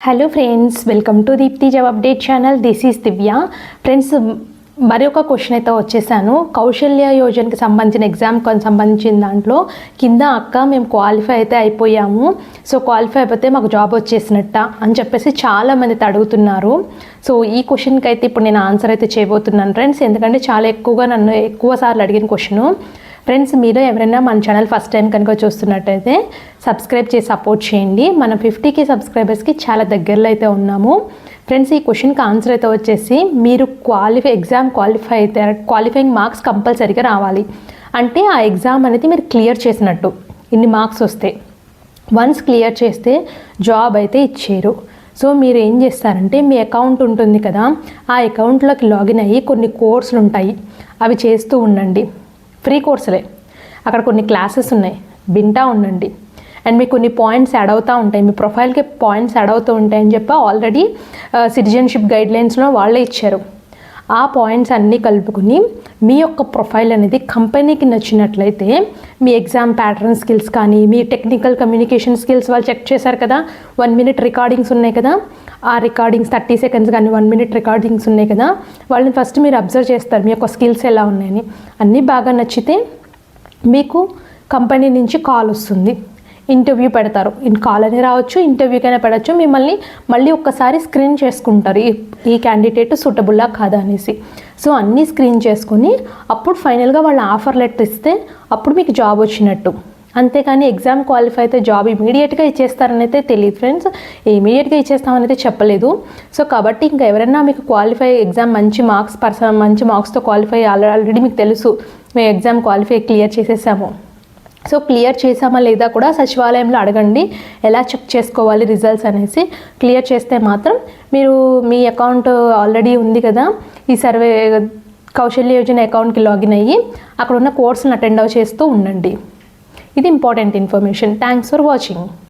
Hello friends welcome to Deepti job update channel this is Divya friends మరి ఒక question అయితే వచ్చేసాను. కౌశల్య యోజనకి సంబంధించిన ఎగ్జామ్కి సంబంధించిన దాంట్లో కింద అక్క మేము క్వాలిఫై అయితే అయిపోయాము. సో క్వాలిఫై అయిపోతే మాకు జాబ్ వచ్చేసినట్ట అని చెప్పేసి చాలామంది అడుగుతున్నారు. సో ఈ క్వశ్చన్కి అయితే ఇప్పుడు నేను ఆన్సర్ అయితే చేయబోతున్నాను ఫ్రెండ్స్ ఎందుకంటే చాలా ఎక్కువగా నన్ను ఎక్కువ సార్లు అడిగిన క్వశ్చను ఫ్రెండ్స్ మీరు ఎవరైనా మన ఛానల్ ఫస్ట్ టైం కనుక చూస్తున్నట్టయితే సబ్స్క్రైబ్ చేసి సపోర్ట్ చేయండి. మనం ఫిఫ్టీకి సబ్స్క్రైబర్స్కి చాలా దగ్గరలో అయితే ఉన్నాము. ఫ్రెండ్స్ ఈ క్వశ్చన్కి ఆన్సర్ అయితే వచ్చేసి మీరు క్వాలిఫై ఎగ్జామ్ క్వాలిఫై అయితే క్వాలిఫైయింగ్ మార్క్స్ కంపల్సరీగా రావాలి. అంటే ఆ ఎగ్జామ్ అనేది మీరు క్లియర్ చేసినట్టు ఇన్ని మార్క్స్ వస్తాయి వన్స్ క్లియర్ చేస్తే జాబ్ అయితే ఇచ్చారు. సో మీరు ఏం చేస్తారంటే మీ అకౌంట్ ఉంటుంది కదా ఆ అకౌంట్లోకి లాగిన్ అయ్యి కొన్ని కోర్సులు ఉంటాయి. అవి చేస్తూ ఉండండి. ఫ్రీ కోర్సులే అక్కడ కొన్ని క్లాసెస్ ఉన్నాయి. వింటా ఉండండి. అండ్ మీకు కొన్ని పాయింట్స్ యాడ్ అవుతూ ఉంటాయి. మీ ప్రొఫైల్కి పాయింట్స్ యాడ్ అవుతూ ఉంటాయని చెప్పి ఆల్రెడీ సిటిజన్షిప్ గైడ్లైన్స్లో వాళ్ళే ఇచ్చారు. ఆ పాయింట్స్ అన్నీ కలుపుకుని మీ యొక్క ప్రొఫైల్ అనేది కంపెనీకి నచ్చినట్లయితే మీ ఎగ్జామ్ ప్యాటర్న్ స్కిల్స్ కానీ మీ టెక్నికల్ కమ్యూనికేషన్ స్కిల్స్ వాళ్ళు చెక్ చేశారు కదా? వన్ మినిట్ రికార్డింగ్స్ ఉన్నాయి కదా? ఆ రికార్డింగ్స్ థర్టీ సెకండ్స్ కానీ వన్ మినిట్ రికార్డింగ్స్ ఉన్నాయి కదా? వాళ్ళని ఫస్ట్ మీరు అబ్జర్వ్ చేస్తారు మీ యొక్క స్కిల్స్ ఎలా ఉన్నాయని. అన్నీ బాగా నచ్చితే మీకు కంపెనీ నుంచి కాల్ వస్తుంది. ఇంటర్వ్యూ పెడతారు. ఇన్ కాల్ అని రావచ్చు ఇంటర్వ్యూకైనా పెడచ్చు. మిమ్మల్ని మళ్ళీ ఒక్కసారి స్క్రీన్ చేసుకుంటారు. ఈ ఈ క్యాండిడేట్ సూటబుల్లా కాదా అనేసి. సో అన్నీ స్క్రీన్ చేసుకుని అప్పుడు ఫైనల్గా వాళ్ళ ఆఫర్ లెటర్ ఇస్తే అప్పుడు మీకు జాబ్ వచ్చినట్టు. అంతేకాని ఎగ్జామ్ క్వాలిఫై అయితే జాబ్ ఇమీడియట్గా ఇచ్చేస్తారని అయితే తెలియదు ఫ్రెండ్స్. ఇమీడియట్గా ఇచ్చేస్తామని అయితే చెప్పలేదు. సో కాబట్టి ఇంకా ఎవరైనా మీకు క్వాలిఫై ఎగ్జామ్ మంచి మార్క్స్ పర్సన్ మంచి మార్క్స్తో క్వాలిఫై ఆల్రెడీ మీకు తెలుసు. మేము ఎగ్జామ్ క్వాలిఫై క్లియర్ చేసేసాము. సో క్లియర్ చేసామా లేదా కూడా సచివాలయంలో అడగండి. ఎలా చెక్ చేసుకోవాలి రిజల్ట్స్ అనేసి. క్లియర్ చేస్తే మాత్రం మీరు మీ అకౌంట్ ఆల్రెడీ ఉంది కదా. ఈ సర్వే కౌశల్య యోజన అకౌంట్కి లాగిన్ అయ్యి అక్కడ ఉన్న కోర్సులను అటెండ్ చేస్తూ ఉండండి. ఇది important information. Thanks for watching.